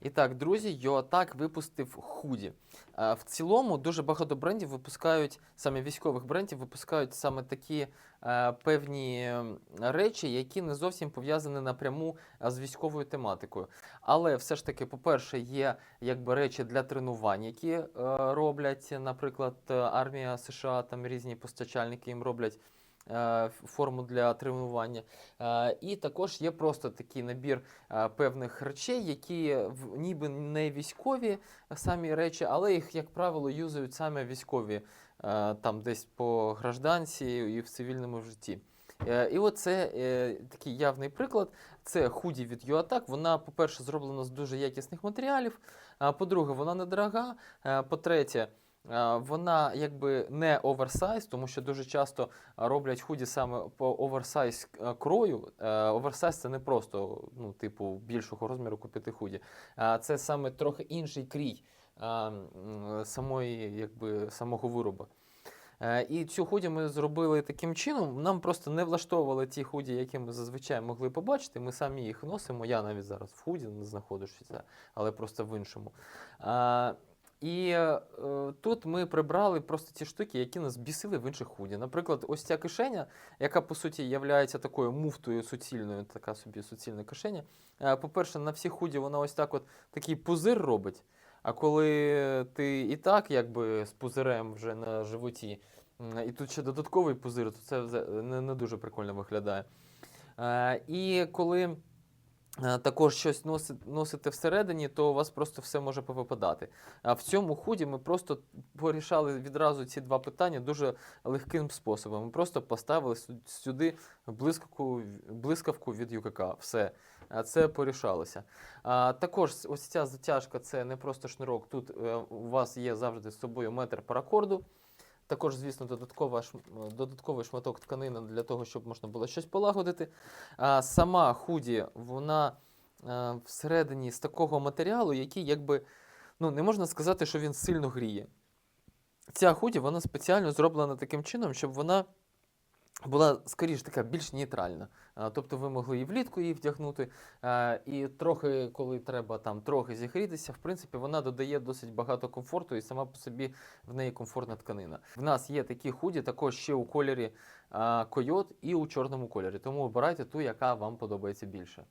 І так, друзі, Йоатак випустив худі. Е, В цілому дуже багато брендів випускають, саме військових брендів, випускають саме такі е, певні речі, які не зовсім пов'язані напряму е, з військовою тематикою. Але все ж таки, по-перше, є якби речі для тренувань, які роблять, наприклад, армія США, там різні постачальники їм роблять. Е, Форму для тренування. Е, І також є просто такий набір е, певних речей, які ніби не військові самі речі, але їх, як правило, юзають саме військові там десь по гражданці і в цивільному житті. І от це е, такий явний приклад. Це худі від UATAC. Вона, по-перше, зроблена з дуже якісних матеріалів. По-друге, вона недорога. По-третє, вона якби не оверсайз, тому що дуже часто роблять худі саме по оверсайз е, крою. Е, Оверсайз це не просто ну, типу більшого розміру купити худі. А це саме трохи інший крій самої, якби, самого виробу. Е, І цю худі ми зробили таким чином. Нам просто не влаштовували ті худі, які ми зазвичай могли побачити. Ми самі їх носимо. Я навіть зараз в худі не знаходжуся, але просто в іншому. І е, тут ми прибрали просто ті штуки, які нас бісили в інших худі. Наприклад, ось ця кишеня, яка по суті є такою муфтою суцільною, така собі суцільна кишеня. Е, По-перше, на всіх худі вона ось так от такий пузир робить. А коли ти і так якби з пузирем вже на животі, і тут ще додатковий пузир, то це не, не дуже прикольно виглядає. Е, І коли також щось носите, носите всередині, то у вас просто все може повипадати. А в цьому худі ми просто порішали відразу ці два питання дуже легким способом. Ми просто поставили сюди блискавку, блискавку від ЮКК. Все. Це порішалося. А, також ось ця затяжка це не просто шнурок. Тут е, у вас є завжди з собою метр паракорду. Також, звісно, додаткова, е, додатковий шматок тканини для того, щоб можна було щось полагодити. А, сама худі, вона а, всередині з такого матеріалу, який якби ну, не можна сказати, що він сильно гріє. Ця худі вона спеціально зроблена таким чином, щоб вона була скоріш така більш нейтральна. Тобто ви могли і влітку її вдягнути, і трохи, коли треба там трохи зігрітися, в принципі, вона додає досить багато комфорту і сама по собі в неї комфортна тканина. В нас є такі худі, також ще у кольорі койот і у чорному кольорі. Тому обирайте ту, яка вам подобається більше.